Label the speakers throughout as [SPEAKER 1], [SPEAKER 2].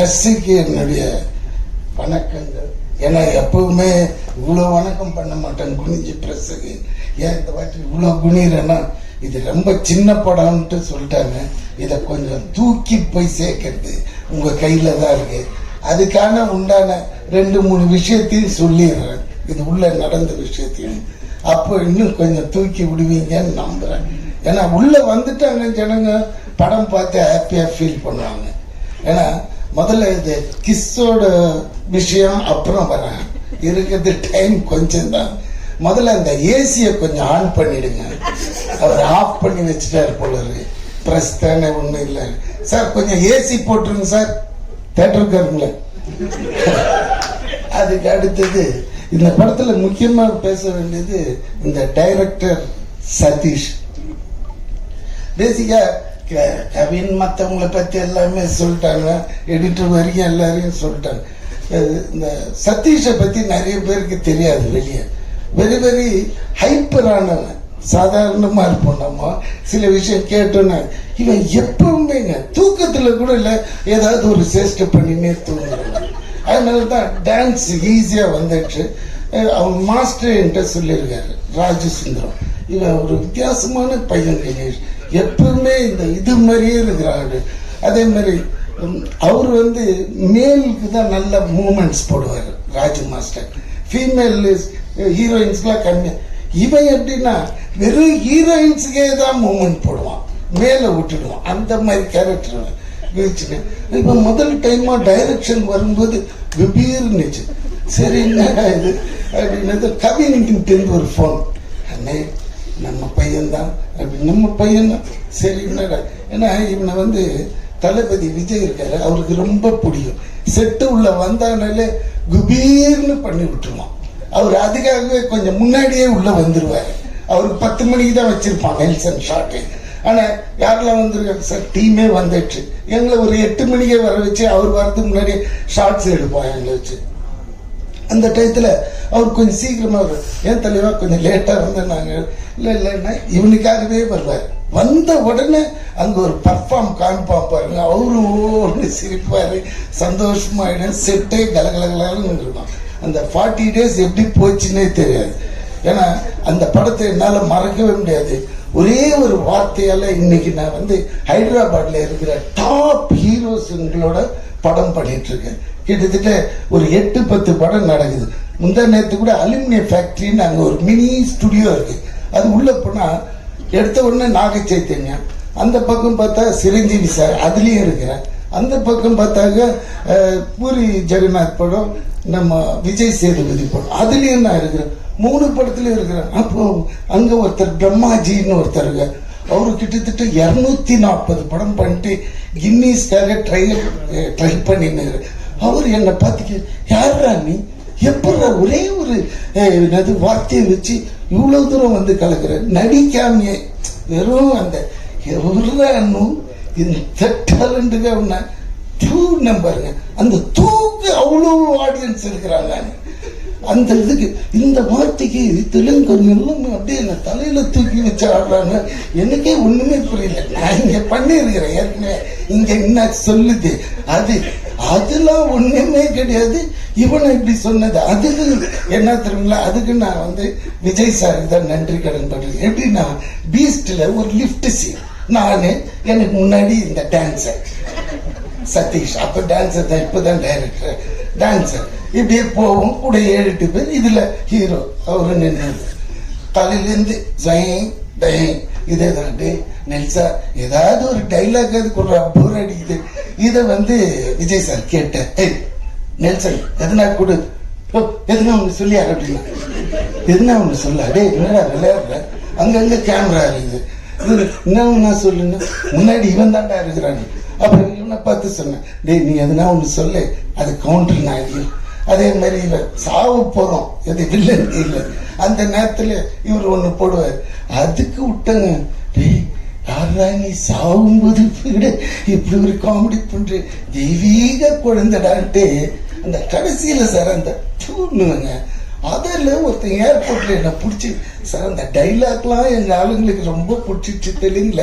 [SPEAKER 1] ப்ரெஸ்ஸுக்கு என்னுடைய வணக்கங்கள். ஏன்னா எப்பவுமே இவ்வளோ வணக்கம் பண்ண மாட்டேன் குனிஞ்சு ப்ரெஸ்ஸுக்கு ஏன் இந்த வாட்டி இவ்வளோ குனிறேன்னா இது ரொம்ப சின்ன படம்ன்ட்டு சொல்லிட்டாங்க. இதை கொஞ்சம் தூக்கி போய் சேர்க்கறது உங்கள் கையில் தான் இருக்கு. அதுக்கான உண்டான ரெண்டு மூணு விஷயத்தையும் சொல்லிடுறேன். இது உள்ளே நடந்த விஷயத்தையும். அப்போ இன்னும் கொஞ்சம் தூக்கி விடுவீங்கன்னு நம்புகிறேன் ஏன்னா உள்ளே வந்துட்டாங்க ஜனங்க படம் பார்த்து ஹாப்பியாக ஃபீல் பண்ணுவாங்க. ஏன்னா முதல்ல இது கிஸ்ஸோட விஷயம் அப்புறம் வரேன் இருக்கிறது டைம் கொஞ்சம் தான் முதல்ல அந்த ஏசியை கொஞ்சம் ஆன் பண்ணிடுங்க. அவர் ஆஃப் பண்ணி வச்சுட்டாரு போல இருக்கு பிரஸ் தானே ஒண்ணும் இல்லை சார் கொஞ்சம் ஏசி போட்டுருங்க சார் தேட்டருக்காருங்களே அதுக்கு அடுத்தது இந்த படத்துல முக்கியமா பேச வேண்டியது இந்த டைரக்டர் சதீஷ் பேசிக்கா கவின் மற்றவங்கள பற்றி எல்லாமே சொல்லிட்டாங்க. எடிட்டர் வரைக்கும் எல்லாரையும் சொல்லிட்டாங்க. இந்த சதீஷை பற்றி நிறைய பேருக்கு தெரியாது வெளியே. வெரி வெரி ஹைப்பரானவன் சாதாரணமாக இருப்போம் நம்ம. சில விஷயம் கேட்டோன்னா இவன் எப்பவுமேங்க தூக்கத்தில் கூட இல்லை ஏதாவது ஒரு சேஷ்டை பண்ணினே தூங்குறாங்க அதனால தான் டான்ஸ் ஈஸியாக வந்துடுச்சு. அவங்க மாஸ்டர் என்கிட்ட சொல்லியிருக்காரு ராஜசுந்தரம். இவன் ஒரு வித்தியாசமான பையன் கணேஷ். எப்பவுமே இந்த இது மாதிரியே இருக்கிறாரு. அதே மாதிரி அவர் வந்து மேலுக்கு தான் நல்ல மூமெண்ட்ஸ் போடுவார் ராஜு மாஸ்டர். ஃபீமேல் ஹீரோயின்ஸ்லாம் uh, கம்மி. இவன் எப்படின்னா வெறும் ஹீரோயின்ஸுக்கே தான் மூமெண்ட் போடுவான். மேலே விட்டுடுவான். அந்த மாதிரி கேரக்டர் வீழ்ச்சிங்க இப்போ முதல் டைமாக டைரக்ஷன் வரும்போது விபீர்னுச்சு சரி என்ன இது? அப்படின்னது கவின்கிட்ட ஒரு ஃபோன் அண்ணே நம்ம பையன்தான். நம்ம பையன் சரி ஏன்னா இவனை வந்து தளபதி விஜய் இருக்காரு அவருக்கு ரொம்ப பிடிக்கும். செட்டு உள்ள வந்தானாலே குபீர்னு பண்ணி விட்டுருவான். அவர் அதுக்காகவே கொஞ்சம் முன்னாடியே உள்ள வந்துருவார். அவருக்கு பத்து மணிக்கு தான் வச்சிருப்பான் நெல்சன் ஷாட்டு ஆனா யாரெல்லாம் வந்திருக்காங்க? சார் டீமே வந்துடுச்சு. எங்களை ஒரு எட்டு மணிக்கே வர வச்சு அவர் வரதுக்கு முன்னாடி ஷார்ட்ஸ் எடுப்பான் எங்களை வச்சு. அந்த டயத்தில் அவர் கொஞ்சம் சீக்கிரமாக வரும் ஏன் தலைவா கொஞ்சம் லேட்டா நாங்கள் இல்லை இல்லைன்னா இவனுக்காகவே வருவார். வந்த உடனே அங்கே ஒரு பர்ஃபார்ம் காமிப்பான் பாருங்க. அவரு ஒன்று சிரிப்பார். சந்தோஷமாயிடும் செட்டே கலகலகலன்னு இருக்கும் அந்த ஃபார்ட்டி டேஸ் எப்படி போச்சுன்னே தெரியாது. ஏன்னா அந்த படத்தை என்னால் மறக்கவே முடியாது. ஒரே ஒரு வார்த்தையால் இன்னைக்கு நான் வந்து ஹைதராபாத்தில் இருக்கிற டாப் ஹீரோஸுங்களோட படம் பண்ணிட்டு இருக்கேன் கிட்டத்தட்ட ஒரு எட்டு பத்து படம் நடக்குது. முந்தா நேரத்து கூட அலுமினியம் ஃபேக்ட்ரின்னு அங்கே ஒரு மினி ஸ்டுடியோ இருக்கு. அது உள்ள போனால் எடுத்த உடனே நாக சைத்தன்யம் அந்த பக்கம் பார்த்தா சிரஞ்சீவி சார் அதுலேயும் இருக்கிறேன் அந்த பக்கம் பார்த்தாக்க பூரி ஜெகநாத் படம் நம்ம விஜய் சேதுபதி படம். அதுலேயும் நான் இருக்கிறேன். மூணு படத்துலையும் இருக்கிறேன். அப்போ அங்கே ஒருத்தர் பிரம்மாஜின்னு ஒருத்தர் இருக்கார். அவரு கிட்டத்தட்ட இரநூத்தி நாற்பது படம் பண்ணிட்டு கின்னீஸ்க்காக ட்ரை ட்ரை eh, பண்ணினாரு. அவர் என்னை பார்த்துக்க யாரா நீ? எப்படா ஒரே ஒரு eh, என்னது வார்த்தையை வச்சு இவ்வளவு தூரம் வந்து கலக்குற? நடிக்காமையே. வெறும் அந்த எவ்வளவு இந்த டேலண்ட்டுக்கு அப்படின்னா தூ நம்பருங்க அந்த தூக்கு அவ்வளோ ஆடியன்ஸ் இருக்கிறாங்க. அந்த இதுக்கு இந்த வார்த்தைக்கு தெலுங்கு எல்லாமே அப்படியே என்ன தலையில தூக்கி வச்சு ஆடுறாங்க. எனக்கே ஒண்ணுமே புரியல. நான் இங்க பண்ணியிருக்கிறேன் ஏற்கனவே. இங்க என்ன சொல்லுது? அது அதெல்லாம் ஒண்ணுமே கிடையாது. இவனை இப்படி சொன்னது அதுக்கு என்ன தெரியுங்களா? அதுக்கு நான் வந்து விஜய் சாருக்கு தான் நன்றி கடன் பண்றேன். எப்படின்னா பீஸ்ட்ல ஒரு லிஃப்ட் சீன் நானு எனக்கு முன்னாடி இந்த டான்ஸர் சதீஷ். அப்ப டான்ஸர் தான் இப்பதான் டைரக்டர் டான்ஸர் இப்படியே போவோம் கூட ஏழு எட்டு பேர் இதுல ஹீரோ அவரு நின்று தலையிலேருந்து ஜெயின் டெயின் இதே தான் நெல்சா ஏதாவது ஒரு டைலாக் அது கொடுற போர் அடிக்குது. இதை வந்து விஜய் சார் கேட்டேன். ஏய் நெல்சன் எதுனா கொடு. ஓ எதுனா ஒன்று சொல்லியார் அப்படின்னா எதுனா ஒன்று சொல்ல. அடே என்னடா விளையாடுற? அங்கங்க கேமரா இருக்குது. இது என்ன நான் சொல்லுங்க முன்னாடி இவன் தாண்டா இருக்கிறான். அப்புறம் இவனை பார்த்து சொன்னேன். டேய் நீ எதுனா ஒன்று சொல்லு. அது கவுண்டர் நான் அடிக்கும் அதே மாதிரி இல்லை சாவு போகிறோம் எது வில்லன் இல்லை. அந்த நேரத்தில் இவர் ஒன்று போடுவார். அதுக்கு விட்டங்க. டேய் யாரா நீ சாகும்போது கூட இப்படி ஒரு காமெடி பண்ணுற தெய்வீக குழந்தைடான்ட்டு அந்த கடைசியில் சார் அந்த தூணுங்க அதில் ஒருத்தன் ஏர்போர்ட்டில் என்ன பிடிச்சி சார் அந்த டைலாக்லாம் எங்கள் ஆளுங்களுக்கு ரொம்ப பிடிச்சிச்சு தெரியல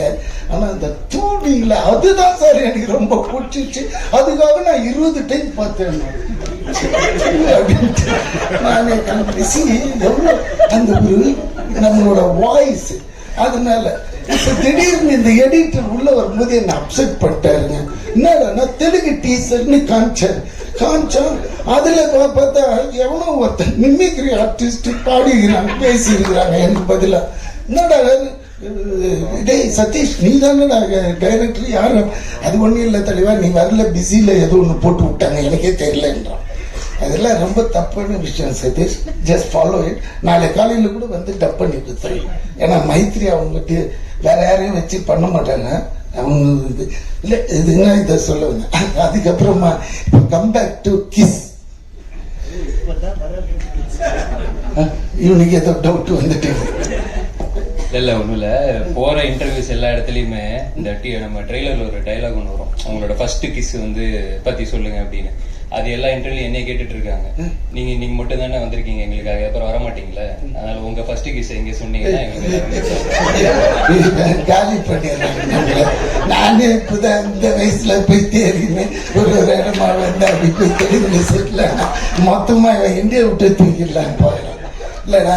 [SPEAKER 1] ஆனால் அந்த தூணில அதுதான் சார் எனக்கு ரொம்ப பிடிச்சிச்சு. அதுக்காக நான் இருபது டைம் பார்த்தேன். அப்படின்ட்டு நானே கண்டுபிடிச்சி எவ்வளோ அந்த ஒரு நம்மளோட வாய்ஸ் அதனால திடீர்னு இந்த எடிட்டர் உள்ள வரும்போது என்ன அப்செட் பண்ணிட்டாருங்க என்னடா தெலுங்கு டீசர்னு காமிச்சார் காமிச்சா அதுல பார்த்தா எவனோ ஒருத்தன் மிமிக்ரி ஆர்டிஸ்ட் பாடிக்கிறாங்க பேசியிருக்கிறாங்க எனக்கு பதிலா என்னடா இதே டேய் சதீஷ் நீ தானடா டைரக்டர் யாரும் அது ஒண்ணும் இல்லை தலைவா நீ வரல பிஸியில் ஏதோ ஒன்று போட்டு விட்டாங்க எனக்கே தெரியலன்றான் அதெல்லாம் ரொம்ப தப்பான விஷயம் சதீஷ். ஜஸ்ட் ஃபாலோ இட் நாளை காலையில் கூட வந்து டப் பண்ணி கொடுத்துருவோம் ஏன்னா மைத்ரி அவங்ககிட்ட வேற யாரையும் வச்சு பண்ண மாட்டாங்க. அவங்க இது இல்லை இதுன்னா இதை சொல்ல வந்தேன்? அதுக்கப்புறமா இப்போ கம் டு கிஸ் இவனுக்கு ஏதோ டவுட் வந்துட்டு
[SPEAKER 2] இல்ல இல்ல ஒண்ணும் இல்ல. போற இன்டர்வியூஸ் எல்லா இடத்துலயுமே இந்த நம்ம ட்ரெய்லர்ல ஒரு டைலாக் ஒன்று வரும். அவங்களோட ஃபர்ஸ்ட் கிஸ் வந்து பத்தி சொல்லுங்க அப்படின்னு. அது எல்லா இன்டர்வியூ என்னைய கேட்டுட்டு இருக்காங்க நீங்க நீங்க மட்டும் தானே வந்திருக்கீங்க எங்களுக்காக அப்புறம் வர மாட்டீங்களா அதனால உங்க ஃபர்ஸ்ட் கிஸ் எங்க சொன்னீங்கன்னா எங்களுக்கு
[SPEAKER 1] காலி பண்ணிடுறாங்க. நானே இப்பதான் இந்த வயசுல போய் தேறினேன் ஒரு ஒரு இடமா வந்து அப்படி போய் தெரிஞ்சு செட்டில் மொத்தமா இவன் இந்தியா விட்டு தூக்கிடலாம் போயிடும் இல்லடா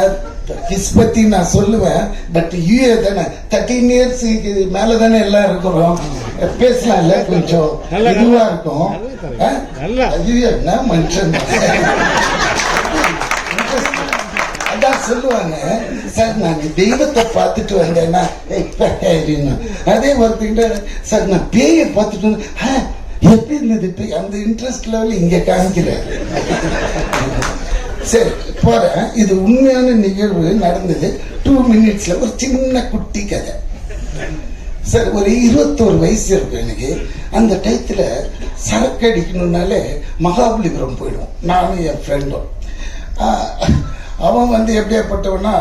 [SPEAKER 1] கிஸ் பத்தி நான் சொல்லுவேன். பட் யூஏ தானே. தேர்ட்டீன் இயர்ஸுக்கு மேல தானே எல்லாம் இருக்கிறோம். பேசலாம்ல கொஞ்சம் இதுவா இருக்கும்? ஐயோ என்ன மனுஷன் அதான் சொல்லுவாங்க சார் நான் தெய்வத்தை பார்த்துட்டு வந்தேன்னா. அதே ஒருத்தங்கிட்ட சார் நான் பேயை பார்த்துட்டு வந்தேன் "ஆ, எப்படி இருந்தது? பேய் அந்த இன்ட்ரெஸ்ட் லெவல் இங்க காமிக்கிறாரு சரி போறேன். இது உண்மையான நிகழ்வு நடந்தது. டூ மினிட்ஸ்ல ஒரு சின்ன குட்டி கதை. சார் ஒரு இருபத்தோரு வயசு இருக்கும் எனக்கு. அந்த டயத்தில் சரக்கு அடிக்கணும்னாலே மகாபலிபுரம் போயிடுவோம். நானும் என் ஃப்ரெண்டும் அவன் வந்து எப்படியாப்பட்டவனா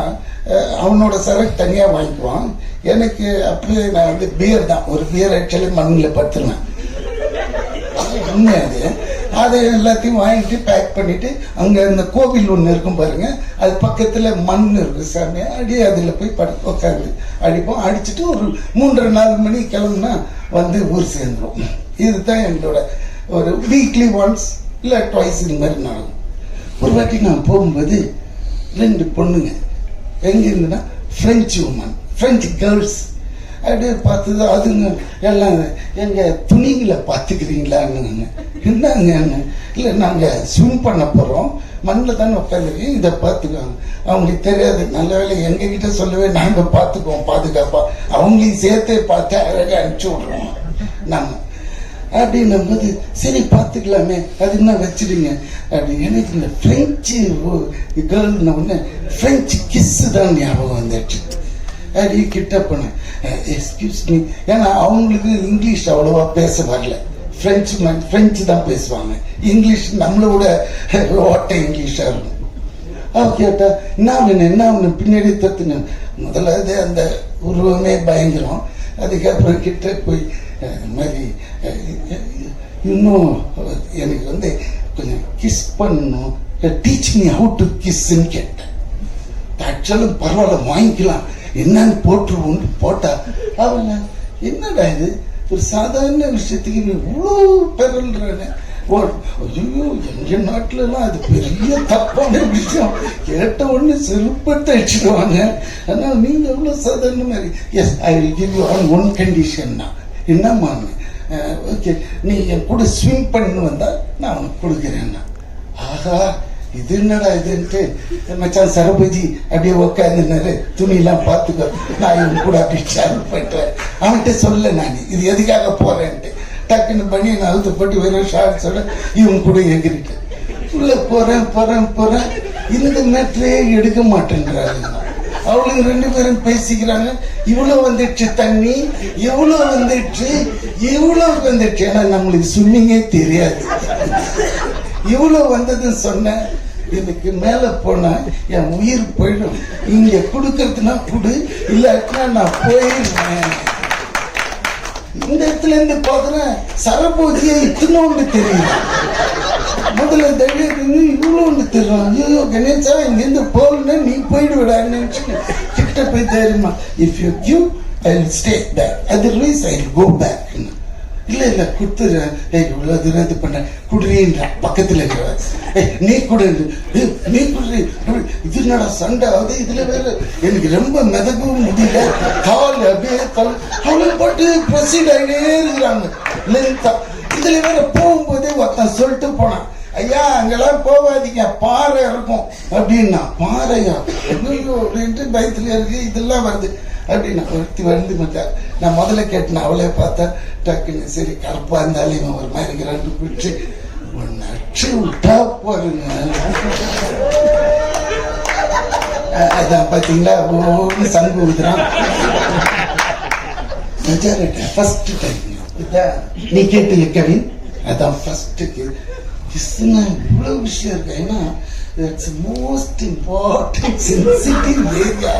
[SPEAKER 1] அவனோட சரக்கு தனியாக வாங்கிக்குவான். எனக்கு அப்படியே நான் வந்து பியர் தான். ஒரு பியர் ஆக்சுவலி மண்ணில் படுத்துருவேன் உண்மை அது. அதை எல்லாத்தையும் வாங்கிட்டு பேக் பண்ணிட்டு அங்கே இந்த கோவில் ஒன்று இருக்கும் பாருங்க. அது பக்கத்தில் மண் இருக்கு சாமி. அடி அதில் போய் படு உட்காந்து அடிப்போம். அடிச்சுட்டு ஒரு மூன்றரை நாலு மணி கிளம்புனா வந்து ஊர் சேர்ந்துடும் இதுதான் எங்களோட ஒரு வீக்லி ஒன்ஸ் இல்லை ட்வைஸ் இந்த மாதிரி நடக்கும். ஒரு வாட்டி நான் போகும்போது ரெண்டு பொண்ணுங்க. எங்கேருந்துன்னா இருந்துன்னா உமன் ஃப்ரெஞ்சு கேர்ள்ஸ் அப்படியே பார்த்தது அதுங்க எல்லாம் எங்கள் துணிகளை பார்த்துக்கிறீங்களான்னு என்னங்க இல்லை நாங்கள் ஸ்விம் பண்ண போகிறோம் மண்ணில் தானே உட்காந்துருக்கீங்க இதை பார்த்துக்கோங்க. அவங்களுக்கு தெரியாது. நல்ல வேலை எங்ககிட்ட சொல்லவே நாங்கள் பார்த்துக்குவோம் பாதுகாப்பாக அவங்களையும் சேர்த்தே பார்த்து அழகாக அனுப்பிச்சி விட்றோம். நாங்கள் அப்படின்னும் போது சரி பார்த்துக்கலாமே. அது என்ன வச்சுடுங்க. அப்படின்னு எனக்கு இந்த ஃப்ரெஞ்சு கேர்ள்னு ஒன்று ஃப்ரெஞ்சு கிஸ்ஸு தான் ஞாபகம் வந்துடுச்சு. அப்படி கிட்ட போனேன். Eh, எக்ஸ்கியூஸ் மீ ஏன்னா அவங்களுக்கு இங்கிலீஷ் அவ்வளோவா பேச வரல. ஃப்ரெஞ்சு ஃப்ரெஞ்சு தான் பேசுவாங்க. இங்கிலீஷ் நம்மளோட ஓட்ட இங்கிலீஷாக இருக்கும். அவன் கேட்டால் என்ன வேணும் என்ன வேணும் பின்னாடி தத்துன முதல்ல அது அந்த உருவமே பயங்கரம். அதுக்கப்புறம் கிட்ட போய் மாதிரி இன்னும் எனக்கு வந்து கொஞ்சம் கிஸ் பண்ணணும். டீச் மீ ஹவு டு கிஸ்ன்னு கேட்டேன். ஆக்சுவலும் பரவாயில்ல வாங்கிக்கலாம். என்னன்னு போட்டுருவோம்னு போட்டா அவங்க என்னடா இது? ஒரு சாதாரண விஷயத்துக்கு நீ இவ்வளோ பெறல்றானே. ஓ ஐயோ எங்க நாட்டிலலாம் அது பெரிய தப்பான விஷயம். கேட்ட உடனே செருப்பத்தை அடிச்சிடுவாங்க. ஆனால் நீங்க எவ்வளோ சாதாரண மாதிரி yes I will give you on one கண்டிஷன்னா என்னம்மா ஓகே நீ என் கூட ஸ்விம் பண்ணு வந்தா நான் உனக்கு கொடுக்குறேன்னா ஆஹா இது என்னடா இதுன்ட்டு மச்சான் சரபதி அப்படியே உட்காந்துனாரு துணியெல்லாம் பார்த்துக்கோ நான் இவன் கூட அப்படி ஷேர் பண்ணுறேன் அவன்கிட்ட சொல்ல நான் இது எதுக்காக போறேன்ட்டு. டக்குன்னு பண்ணி நான் அழுத்து போட்டு வெறும் ஷார்ட்ஸோட இவன் கூட எகிரிட்டேன் உள்ள போறேன் போறேன் போறேன். இந்த மேட்ரே எடுக்க மாட்டேங்கிறாங்க அவளுக்கு ரெண்டு பேரும் பேசிக்கிறாங்க. இவ்வளோ வந்துடுச்சு தண்ணி எவ்வளோ வந்துடுச்சு இவ்வளவு வந்துடுச்சு. ஏன்னா நம்மளுக்கு ஸ்விம்மிங்கே தெரியாது. இவ்வளவு வந்ததுன்னு சொன்னேன். இதுக்கு மேல போனா என் உயிர் போயிடும். இங்க கொடுக்கறதுனா கொடு இல்லாட்டினா நான் போயிருவேன் இந்த இடத்துல இருந்து பாக்குறேன் சரபோதியை இத்தனோண்டு தெரியும். முதல்ல தைரியம் இவ்வளோ ஒன்று தருவான் ஐயோ கணேசா இங்கேருந்து போகலன்னா நீ போயிடுவிடான்னு நினச்சி கிட்ட போய் தெரியுமா if you give I will stay back otherwise I will go back இல்ல இல்ல குடுத்துறேன் இவ்வளவு தூரம் இது பண்ண. குடுறீன்ற பக்கத்துல இருக்கிறவன் ஏய் நீ குடு நீ குடுறி. இது என்னடா சண்டை? அது இதுல வேற. எனக்கு ரொம்ப மிதக்கவும் முடியல. கால் அப்படியே கால் அவளை போட்டு ப்ரொசீட் ஆகிட்டே இருக்கிறாங்க. லென்த்தா இதுல வேற போகும்போதே ஒருத்தன் சொல்லிட்டு போனான். ஐயா அங்கெல்லாம் போகாதீங்க. பாறை இருக்கும். அப்படின்னா பாறையா? அப்படின்ட்டு பயத்துல இருக்கு. இதெல்லாம் வருது. அப்படின்னு ஒருத்தி வந்து மச்சா நான் முதல்ல கேட்டேன் அவளே பார்த்தா டக்குன்னு சரி கருப்பா இருந்தாலும் இவன் ஒரு மாதிரி ரெண்டு பிடிச்சி ஒன்று அடிச்சு விட்டா பாருங்க அதான் பாத்தீங்களா ஒன்று சங்கு ஊதுறான். மெஜாரிட்டி ஃபர்ஸ்ட் டைம் இதான். நீ கேட்டு கவின்? அதான் ஃபர்ஸ்ட் கிஸ்னா இவ்வளவு விஷயம் இருக்கு? ஏன்னா it's most important sensitive area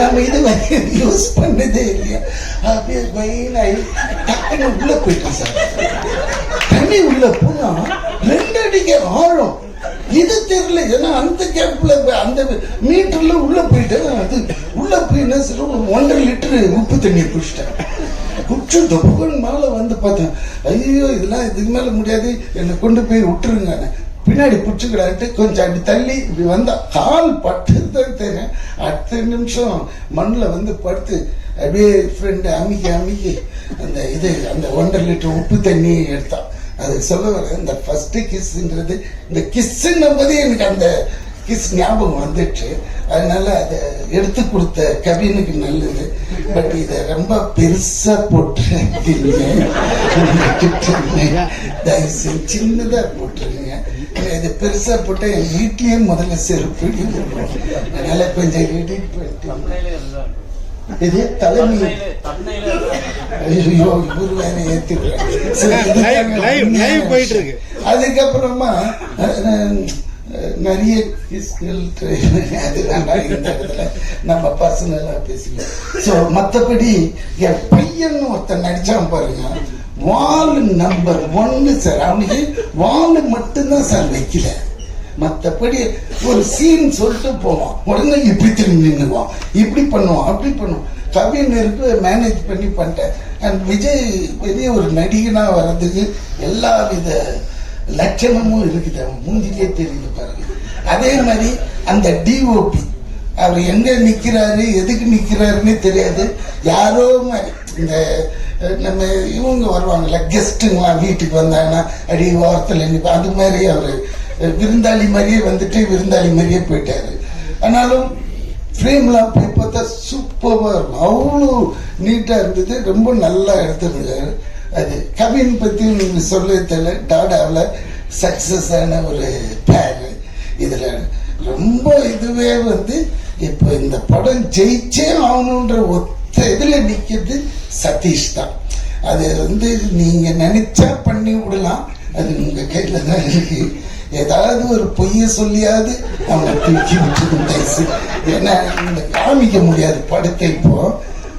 [SPEAKER 1] நம்ம இது வரைக்கும் யூஸ் பண்ணதே இல்லையா? அப்படியே வெயின் டக்குன்னு உள்ள போயிட்டோம் சார். தண்ணி உள்ள போனா ரெண்டு அடிக்க ஆழம். இது தெரியல ஏன்னா அந்த கேப்ல அந்த மீட்டர்ல உள்ள போயிட்டேன் அது உள்ள போய் என்ன சொல்ற ஒரு ஒன்றரை லிட்டர் உப்பு தண்ணியை குடிச்சிட்டேன். குடிச்சு தொப்புகள் மேல வந்து பார்த்தேன். ஐயோ இதெல்லாம் இதுக்கு மேல முடியாது. என்னை கொண்டு போய் விட்டுருங்க. பின்னாடி பிடிச்சிக்கிடான்ட்டு கொஞ்சம் அப்படி தள்ளி இப்படி வந்தா கால் பட்டுதான் தெரியும் அடுத்த நிமிஷம் மண்ணில் வந்து படுத்து அப்படியே ஃப்ரெண்டு அமுக்கி அமுக்கி அந்த இது அந்த ஒன்றரை லிட்டர் உப்பு தண்ணி எடுத்தான் அது சொல்ல வர இந்த ஃபஸ்ட்டு கிஸ்ஸுன்றது இந்த கிஸ்ஸுன்னும் போது எனக்கு அந்த கிஸ் ஞாபகம் வந்துச்சு. அதனால அதை எடுத்து கொடுத்த கவினுக்கு நல்லது. பட் இதை ரொம்ப பெருசா போட்டுருங்க தயவு சின்னதா போட்டுருங்க. இது பெருசா போட்டா என் வீட்லயே முதல்ல செருப்பு அதனால கொஞ்சம் எடிட் பண்ணிட்டு இது தலைமை ஐயோ இவரு வேற
[SPEAKER 3] இருக்கு.
[SPEAKER 1] அதுக்கப்புறமா நிறைய அஹ், நிறைய அது வேண்டாம் இந்த இடத்துல நம்ம பர்சனலாக பேசிக்கலாம் ஸோ மற்றபடி என் பையன் ஒருத்தன் நடிச்சான் பாருங்க. வால் நம்பர் ஒன்னு சார் அவனுக்கு வால் மட்டும்தான் சார் வைக்கல. மற்றபடி ஒரு சீன் சொல்லிட்டு போவான். உடனே இப்படி திரும்பி நின்றுவான் இப்படி பண்ணுவான் அப்படி பண்ணுவான். கவிஞருக்கு மேனேஜ் பண்ணி பண்ணிட்டேன். அண்ட் விஜய் பெரிய ஒரு நடிகனாக வர்றதுக்கு எல்லா வித லட்சணமும் இருக்குது. அவன் மூஞ்சிலே தெரியுது பாருங்க. அதே மாதிரி அந்த டிஓபி அவர் எங்க நிக்கிறாரு எதுக்கு நிக்கிறாருன்னு தெரியாது. யாரோ மாதிரி. இந்த நம்ம இவங்க வருவாங்கல்ல கெஸ்ட்டுங்களாம் வீட்டுக்கு வந்தாங்கன்னா அடி ஓரத்தில் நிற்பா அது மாதிரி அவர் விருந்தாளி மாதிரியே வந்துட்டு விருந்தாளி மாதிரியே போயிட்டாரு. ஆனாலும் ஃப்ரேம்லாம் போய் பார்த்தா சூப்பராக இருக்கும். அவ்வளோ நீட்டாக இருந்தது. ரொம்ப நல்லா எடுத்துருந்தாரு. அது கவின் பற்றி நீங்கள் சொல்ல தெரியல டாடாவில் சக்ஸஸ் ஆன ஒரு பேர் இதில் ரொம்ப இதுவே வந்து இப்போ இந்த படம் ஜெயிச்சே ஆகணுன்ற ஒத்த இதில் நிற்கிறது சதீஷ் தான். அது வந்து நீங்கள் நினைச்சா பண்ணி விடலாம். அது உங்கள் கையில் தான் இருக்கு. ஏதாவது ஒரு பொய்ய சொல்லியாவது அவங்க தூக்கி விட்டுட்டு தயசு ஏன்னா காமிக்க முடியாது படத்தை இப்போ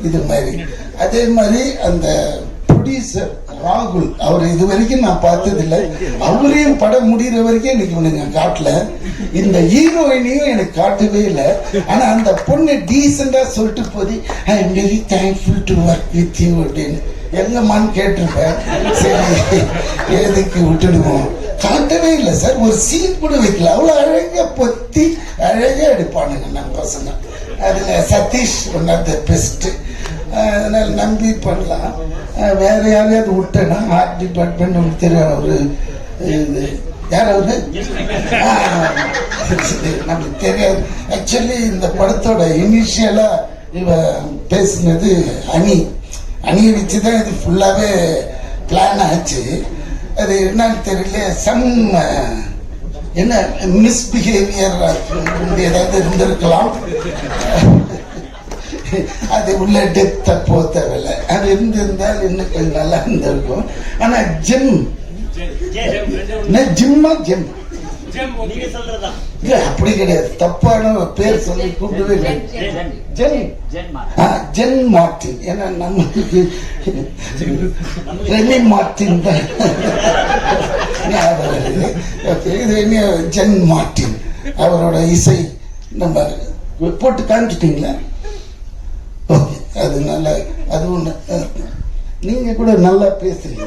[SPEAKER 1] இது மாதிரி. அதே மாதிரி அந்த ப்ரொடியூசர் ராகுல் அவர் இது வரைக்கும் நான் பார்த்ததில்லை. அவரையும் படம் முடிகிற வரைக்கும் எனக்கு இவனுங்க காட்டல. இந்த ஹீரோயினையும் எனக்கு காட்டவே இல்லை. ஆனால் அந்த பொண்ணு டீசெண்டாக சொல்லிட்டு போது I am very thankful to work with you அப்படின்னு எங்கம்மான்னு கேட்டிருப்பேன். சரி எதுக்கு விட்டுடுவோம். காட்டவே இல்லை சார். ஒரு சீன் கூட வைக்கல. அவ்வளோ அழகாக பொத்தி அழகாக எடுப்பானுங்க நம்ம பசங்க. அதில் Sathish one of the best அதனால் நம்பி பண்ணலாம். வேறு வேற யாரையாவது விட்டேன்னா ஆர்ட் டிபார்ட்மெண்ட் உங்களுக்கு தெரியும் ஒரு இது யார் அவரு? நமக்கு தெரியாது. ஆக்சுவலி இந்த படத்தோட இனிஷியலாக இவ பேசினது அணி. அணியை வச்சு தான் இது ஃபுல்லாகவே பிளான் ஆச்சு. அது என்னன்னு தெரியல. சம் என்ன மிஸ்பிஹேவியர் ஏதாவது இருந்திருக்கலாம். அது உள்ள டெப்த போ அது இருந்திருந்தால் இன்னும் கொஞ்சம் நல்லா இருந்திருக்கும். ஆனா ஜிம் ஜிம்மா ஜிம் அப்படி கிடையாது. தப்பான பேர் சொல்லி கூப்பிடவே ஜென் ஆ, ஜென் மார்டின் ஏன்னா நமக்கு ரெமி மார்டின் தான். இது ஜென் மார்ட்டின் அவரோட இசை நம்ம போட்டு காமிச்சிட்டீங்களா? ஓகே. அது நல்ல அது ஒன்று நீங்க கூட நல்லா பேசுறீங்க.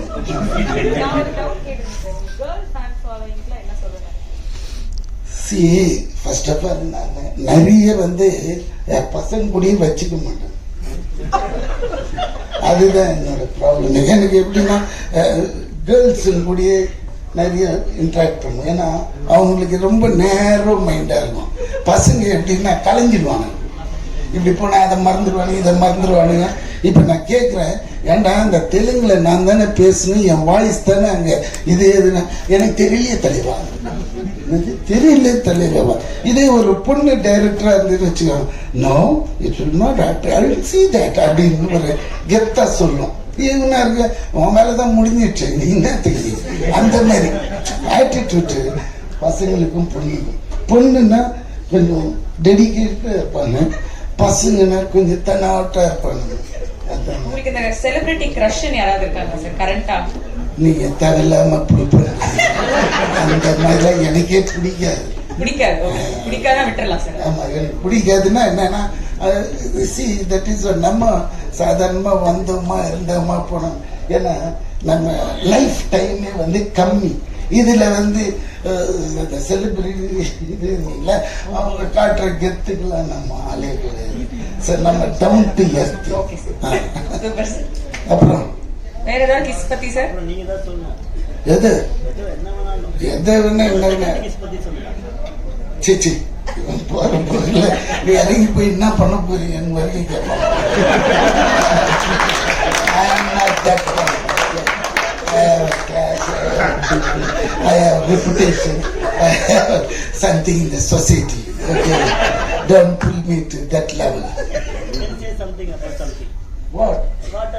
[SPEAKER 1] சி ஃபர்ஸ்ட் ஆஃப் ஆல் நான் நிறைய வந்து என் பசங்க கூடயும் வச்சுக்க மாட்டேன் அதுதான் என்னோட ப்ராப்ளம் எனக்கு எப்படின்னா கேர்ள்ஸுங்க கூடயே நிறைய இன்ட்ராக்ட் பண்ணுவேன் ஏன்னா அவங்களுக்கு ரொம்ப நேரம் மைண்டாக இருக்கும். பசங்க எப்படின்னா கலைஞ்சிடுவாங்க இப்படி போனால் அதை மறந்துடுவானுங்க இதை மறந்துடுவானுங்க. இப்போ நான் கேட்குறேன் ஏன்டா அந்த தெலுங்குல நான் தானே பேசணும் என் வாய்ஸ் தானே அங்கே இது எதுனா எனக்கு தெரியலையே தலைவா. எனக்கு தெரியல தலைவா. இதே ஒரு பொண்ணு டைரக்டரா இருந்து வச்சுக்கோங்க. No it will not I see that அப்படின்னு ஒரு கெத்தா சொல்லும். இவனா இருக்க? உன் மேலே தான் முடிஞ்சிடுச்சு. நீ என்ன தெரியும் அந்த மாதிரி ஆட்டிடியூட்டு பசங்களுக்கும் பொண்ணுக்கும் பொண்ணுன்னா கொஞ்சம் டெடிக்கேட்டாக இருப்பாங்க. பசங்கன்னா கொஞ்சம் தன்னாவட்டா இருப்பாங்க
[SPEAKER 3] உங்களுக்கு இந்த செலிபிரிட்டி கிரஷ் யாராவது இருக்காங்க சார் கரண்டா
[SPEAKER 1] நீங்க தேவையில்லாம புல் அந்த மாதிரிலாம் எனக்கே பிடிக்காது.
[SPEAKER 3] பிடிக்காது. பிடிக்காத விட்டுறலாம் சார்
[SPEAKER 1] ஆமா எனக்கு பிடிக்காதுன்னா என்னன்னா சி தட் இஸ் நம்ம சாதாரணமா வந்தோமா இருந்தோமா போனோம். ஏன்னா நம்ம லைஃப் டைமே வந்து கம்மி. இதுல வந்து செலிபிரிட்டி இது இல்ல அவங்க காட்டுற கெத்துக்கெல்லாம் நம்ம ஆளே கிடையாது. சரி நம்ம டவுன் டு எர்த் அப்புறம்?
[SPEAKER 3] வேற ஏதாவது கிஸ் பத்தி சார்
[SPEAKER 4] நீங்க தான் சொல்லணும்.
[SPEAKER 1] எது?
[SPEAKER 4] எது என்ன
[SPEAKER 1] என்ன சிச்சி போற போகல நீ இறங்கி போய் என்ன பண்ண போறீங்கன்னு வரைக்கும் கேட்பான். I have reputation. I have something in the society. Okay. Don't pull me to that level.
[SPEAKER 4] Say something about something.
[SPEAKER 1] What?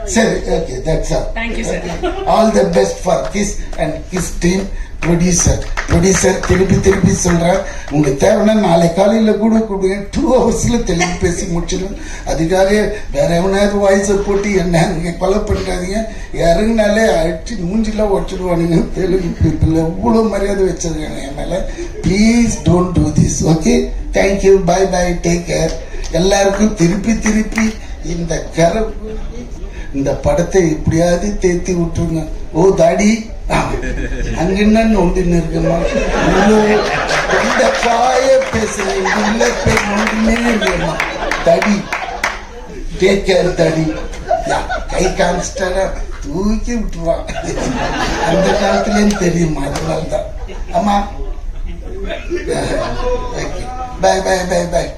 [SPEAKER 1] Sir, okay, that's all.
[SPEAKER 3] Thank you, sir.
[SPEAKER 1] All the best for this and his team. Producer producer திருப்பி திருப்பி சொல்கிறேன் உங்களுக்கு தேவைன்னா நாளை காலையில் கூட கூப்பிடுங்க. Two ஹவர்ஸில் தெளிவு பேசி முடிச்சிடும். அதுக்காக வேற எவனாவது வாய்ஸை போட்டு என்ன நீங்கள் கொலை பண்ணுறாதீங்க இறங்கினாலே அடிச்சு மூஞ்சிலாம் உடச்சிடுவானுங்க. தெலுங்கு பீப்புள் எவ்வளோ மரியாதை வச்சிருக்காங்க என் மேலே. Please don't do this okay thank you bye bye take care எல்லாருக்கும் திருப்பி திருப்பி இந்த கரை இந்த படத்தை எப்படியாவது தேத்தி விட்டுருங்க. ஓ தாடி அங்கன்னு நோண்டின்னு இருக்குமா ஐயோ, இந்த காய பேசுறேன் தடி டேக் கேர் தடி கை காமிச்சிட்டாரா? தூக்கி விட்டுருவான் அந்த காலத்துலேயும் தெரியுமா? அதனால தான் ஆமா பாய் பாய் பாய் பாய்